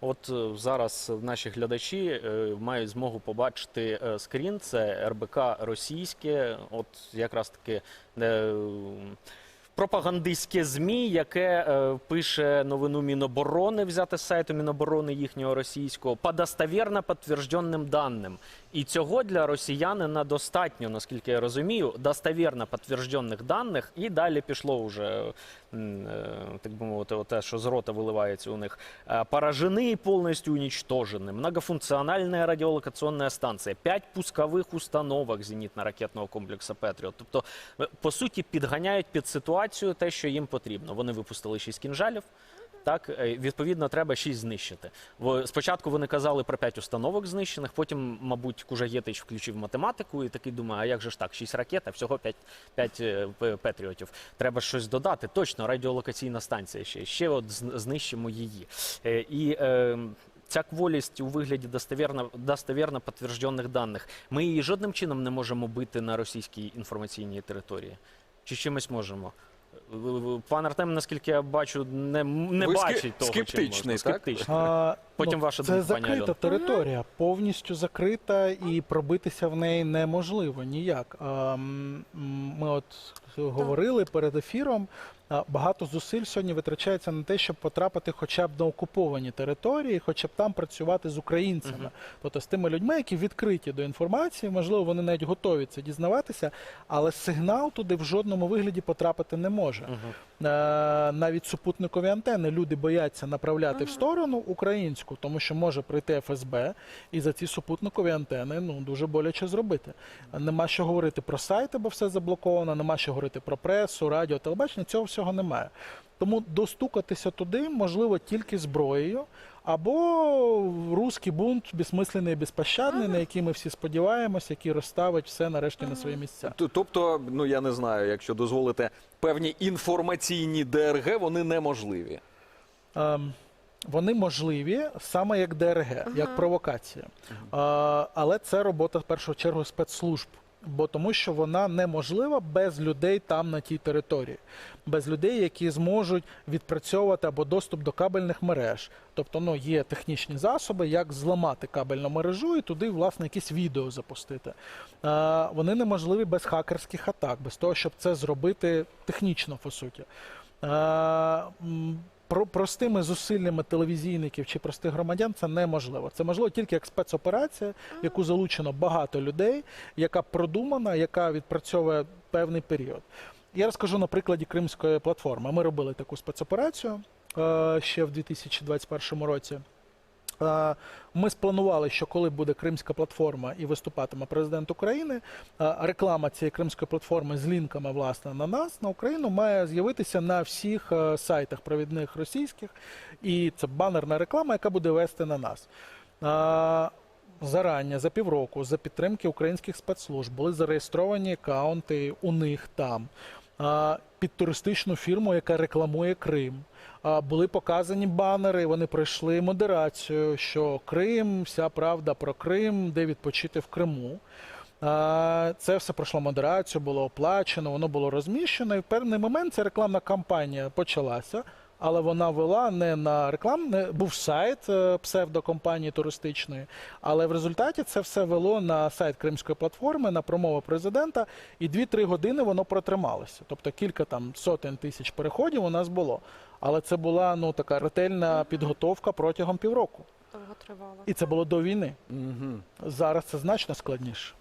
От е, зараз наші глядачі е, мають змогу побачити е, скрін. Це РБК російське, от якраз таки. Пропагандистське ЗМІ, яке е, пише новину Міноборони, взяти з сайту Міноборони їхнього російського, по достовірно підтвердженим даним. І цього для росіянина достатньо, наскільки я розумію, достовірно підтверджених даних, і далі пішло вже, е, так би мовити, те, що з рота виливається у них. Е, Поражены и полностью уничтожены. Многофункциональная радиолокационная станция, пять пускових установок зенітно-ракетного комплексу Петріот. Тобто, е, по суті, підганяють під ситуацію те, що їм потрібно. Вони випустили шість кінжалів. Так, е, відповідно, треба шість знищити. Спочатку вони казали про п'ять установок знищених, потім, мабуть, Кужагєтич включив математику і такий думає, а як же ж так, шість ракет, а всього п'ять, п'ять е, п- патріотів. Треба щось додати. Точно, радіолокаційна станція ще. Ще от знищимо її. Е, І е, ця кволість у вигляді достовірно, достовірно підтверджених даних. Ми її жодним чином не можемо бити на російській інформаційній території. Чи чимось можемо? Пан Артем, наскільки я бачу, не, не Ви ске- бачить того, чим скептичний, можна. так? Скептичний. А, Потім ну, ваша це думка, пані закрита Альона. територія, повністю закрита, і пробитися в неї неможливо ніяк. Ми от говорили перед ефіром. Багато зусиль сьогодні витрачається на те, щоб потрапити хоча б на окуповані території, хоча б там працювати з українцями, Мгм. тобто з тими людьми, які відкриті до інформації, можливо, вони навіть готові це дізнаватися, але сигнал туди в жодному вигляді потрапити не може. Мгм. Е, навіть супутникові антени люди бояться направляти в сторону українську, тому що може прийти ФСБ і за ці супутникові антени ну дуже боляче зробити. Нема що говорити про сайти, бо все заблоковано, нема що говорити про пресу, радіо, телебачення. Цього всього немає. Тому достукатися туди можливо тільки зброєю. Або руський бунт безсмисленний і безпощадний, на який ми всі сподіваємося, який розставить все нарешті на свої місця. Тобто, ну я не знаю, якщо дозволите, певні інформаційні ДРГ вони неможливі. Ем, Вони можливі саме як ДРГ, як провокація. Е, Але це робота в першу чергу спецслужб. Бо тому, що вона неможлива без людей там на тій території, без людей, які зможуть відпрацьовувати або доступ до кабельних мереж. Тобто, ну є технічні засоби, як зламати кабельну мережу і туди, власне, якісь відео запустити. Е, Вони неможливі без хакерських атак, без того, щоб це зробити технічно, по суті. Е, про простими зусиллями телевізійників чи простих громадян це неможливо. Це можливо тільки як спецоперація, в яку залучено багато людей, яка продумана, яка відпрацьовує певний період. Я розкажу на прикладі Кримської платформи. Ми робили таку спецоперацію е, ще в 2021 році. Е, Ми спланували, що коли буде Кримська платформа і виступатиме президент України, е, реклама цієї Кримської платформи з лінками власне на нас, на Україну, має з'явитися на всіх е, сайтах провідних російських, і це банерна реклама, яка буде вести на нас. Зарання за півроку за підтримки українських спецслужб були зареєстровані акаунти у них там під туристичну фірму, яка рекламує Крим. Були показані банери, вони пройшли модерацію, що Крим, вся правда про Крим, де відпочити в Криму. Це все пройшло модерацію, було оплачено, воно було розміщено. І в певний момент ця рекламна кампанія почалася. Але вона вела не на рекламу, не був сайт е, псевдокомпанії туристичної, але в результаті це все вело на сайт Кримської платформи, на промову президента, і 2-3 години воно протрималося. Тобто кілька там сотень тисяч переходів у нас було. Але це була ну така ретельна підготовка протягом півроку. Довго тривало. І це було до війни. Угу. Зараз це значно складніше.